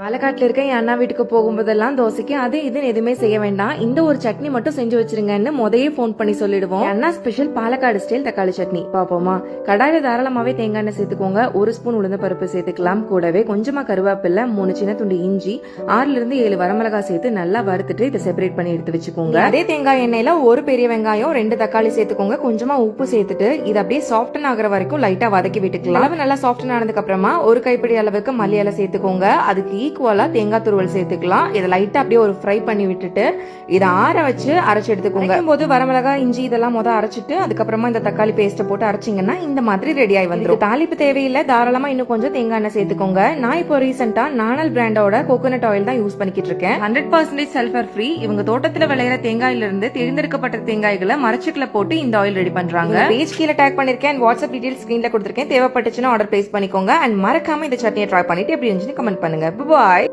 பாலக்காட்டில் இருக்க என் அண்ணா வீட்டுக்கு போகும்போதெல்லாம் தோசைக்கு அது இதுன்னு எதுவுமே செய்ய வேண்டாம். இந்த ஒரு சட்னி மட்டும் செஞ்சு வச்சிருங்கன்னு முதையே ஃபோன் பண்ணி சொல்லிடுவோம். அண்ணா ஸ்பெஷல் பாலக்காடு ஸ்டைல் தக்காளி சட்னி. பாப்போமா? கடாயில தாராளமாவே தேங்காய் எண்ணெய் சேர்த்துக்கோங்க. ஒரு ஸ்பூன் உளுந்த பருப்பு சேர்த்துக்கலாம். கூடவே கொஞ்சமா கருவேப்பிலை மூணு சின்ன துண்டு இஞ்சி ஆறுல இருந்து ஏழு வரமிளகாய் சேர்த்து நல்லா வறுத்துட்டு இதை செப்பரேட் பண்ணி எடுத்து வச்சுக்கோங்க. அதே தேங்காய் எண்ணெயில ஒரு பெரிய வெங்காயம் ரெண்டு தக்காளி சேர்த்துக்கோங்க. கொஞ்சமா உப்பு சேர்த்துட்டு இது அப்படியே சாஃப்டன் ஆகுற வரைக்கும் லைட்டா வதக்கி விட்டுக்கலாம். அளவு நல்லா சாஃப்டன் ஆனதுக்கு அப்புறமா ஒரு கைப்பிடி அளவுக்கு மல்லி இலை சேர்த்துக்கோங்க. அதுக்கு ஈக்குவலா தேங்காய் துருவல் சேர்த்துக்கலாம். இதை லைட்டா அப்படியே ஒரு ஃப்ரை பண்ணி விட்டுட்டு இதை ஆற வச்சு அரைச்சு எடுத்துக்கோங்க. போது வரமிளகாய் இஞ்சி இதெல்லாம் முத அரைச்சிட்டு அதுக்கப்புறமா இந்த தக்காளி பேஸ்ட்டை போட்டு அரைச்சிங்கன்னா இந்த மாதிரி ரெடி ஆகி வந்துடும் தாளிப்பு தேவையில்லை. தாராளமா இன்னும் கொஞ்சம் தேங்காய் எண்ணெய் சேர்த்துக்கோங்க. நான் இப்போ ரீசெண்டா நானல் பிராண்டோட கோகோனட் ஆயில் தான் யூஸ் பண்ணிக்கிட்டு இருக்கேன். ஹண்ட்ரட் பர்சன்டேஜ் சல்ஃபர் ஃப்ரீ இவங்க தோட்டத்துல விளையிற தேங்காயில இருந்து தேர்ந்தெடுக்கப்பட்ட தேங்காய்களை மரச்சுக்குள்ள போட்டு இந்த ஆயில் ரெடி பண்றாங்க. பேஜ் கீழே டேக் பண்ணிருக்கேன். வாட்ஸ்அப் டீடைல்ஸ் ஸ்கிரீன்ல கொடுத்துருக்கேன். தேவைப்பட்டுச்சுன்னா ஆர்டர் பிளேஸ் பண்ணிக்கோங்க. அண்ட் மறக்காம இந்த சட்னியை ட்ரை பண்ணிட்டு எப்படி இருந்துச்சுன்னு கமெண்ட் பண்ணுங்க. হওয়ায়